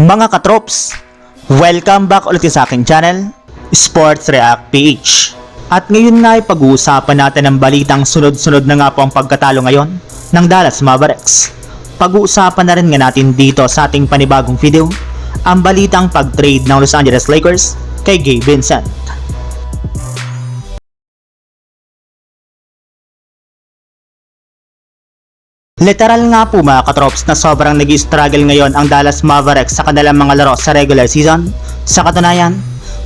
Mga katrops, welcome back ulit sa aking channel, Sports React PH. At ngayon nga ay pag-uusapan natin ang balitang sunod-sunod na nga po ang pagkatalo ngayon ng Dallas Mavericks. Pag-uusapan na rin nga natin dito sa ating panibagong video, ang balitang pag-trade ng Los Angeles Lakers kay Gabe Vincent. Literal nga po mga katrops na sobrang nag struggle ngayon ang Dallas Mavericks sa kanilang mga laro sa regular season. Sa katunayan,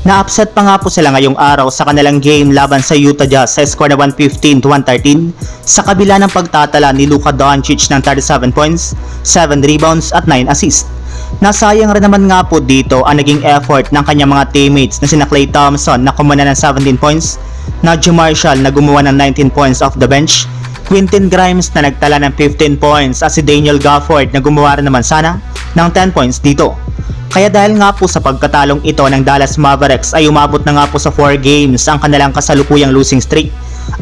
na-upset pa nga po sila ngayong araw sa kanilang game laban sa Utah Jazz sa score na 115 to 113 sa kabila ng pagtatala ni Luka Doncic ng 37 points, 7 rebounds at 9 assists. Nasayang rin naman nga po dito ang naging effort ng kanyang mga teammates na sina Klay Thompson na kumana ng 17 points, Najee Marshall na gumawa ng 19 points off the bench, Quintin Grimes na nagtala ng 15 points at si Daniel Gafford na gumawa rin naman sana ng 10 points dito. Kaya dahil nga po sa pagkatalong ito ng Dallas Mavericks ay umabot na nga po sa 4 games ang kanilang kasalukuyang losing streak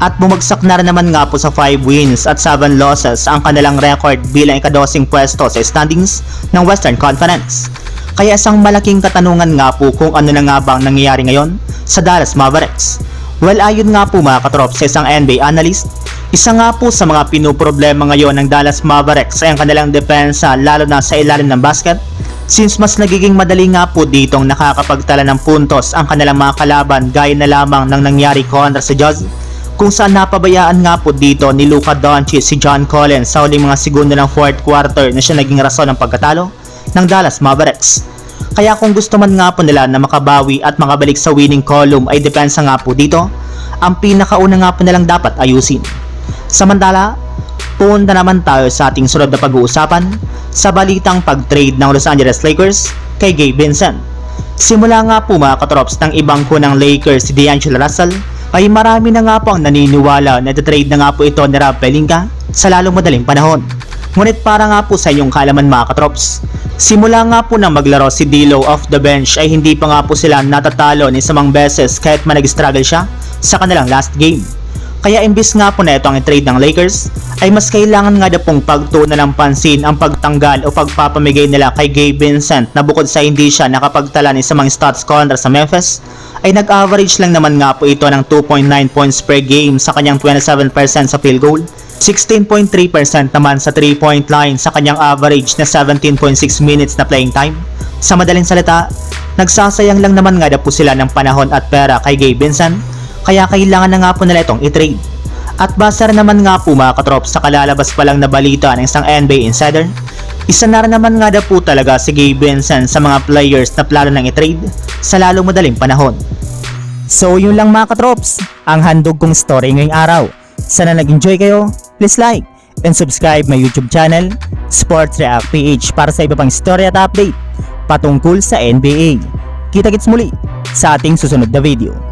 at bumagsak na rin naman nga po sa 5 wins at 7 losses ang kanilang record bilang ikadosing pwesto sa standings ng Western Conference. Kaya isang malaking katanungan nga po kung ano na nga ba ang nangyayari ngayon sa Dallas Mavericks. Well, ayon nga po mga katrop sa isang NBA analyst, isa nga po sa mga pinoproblema ngayon ng Dallas Mavericks ay ang kanilang depensa lalo na sa ilalim ng basket since mas nagiging madali nga po ditong nakakapagtala ng puntos ang kanilang mga kalaban gaya na lamang ng nangyari kontra sa Jazz kung saan napabayaan nga po dito ni Luka Doncic si John Collins sa huling mga segundo ng fourth quarter na siya naging rason ng pagkatalo ng Dallas Mavericks. Kaya kung gusto man nga po nila na makabawi at makabalik sa winning column ay depensa nga po dito, ang pinakauna nga po nilang dapat ayusin. Samantala, punta naman tayo sa ating sunod na pag-uusapan sa balitang pag-trade ng Los Angeles Lakers kay Gabe Vincent. Simula nga po mga katrops ng ibang ko ng Lakers si D'Angelo Russell ay marami na nga po ang naniniwala na trade na nga po ito ni Rob Pelinka sa lalong madaling panahon. Ngunit para nga po sa inyong kaalaman mga katrops, simula nga po nang maglaro si D'Lo off the bench ay hindi pa nga po sila natatalo ni samang beses kahit man nag-struggle siya sa kanilang last game. Kaya imbis nga po na ito ang trade ng Lakers, ay mas kailangan nga na pong pagtuunan ng pansin ang pagtanggal o pagpapamigay nila kay Gabe Vincent na bukod sa hindi siya nakapagtala ni sa mga stats kontra sa Memphis, ay nag-average lang naman nga po ito ng 2.9 points per game sa kanyang 27% sa field goal, 16.3% naman sa 3-point line sa kanyang average na 17.6 minutes na playing time. Sa madaling salita, nagsasayang lang naman nga na po sila ng panahon at pera kay Gabe Vincent kaya kailangan na nga po nila itong i-trade. At basa rin naman nga po mga katrop sa kalalabas pa lang na balita ng isang NBA insider, isa na naman nga na po talaga si Gabe Vincent sa mga players na plano ng i-trade sa lalong madaling panahon. So yun lang mga katrops, ang handog kong story ngayong araw. Sana nag-enjoy kayo, please like and subscribe my YouTube channel, Sports React PH para sa iba pang story at update patungkol sa NBA. Kita-kits muli sa ating susunod na video.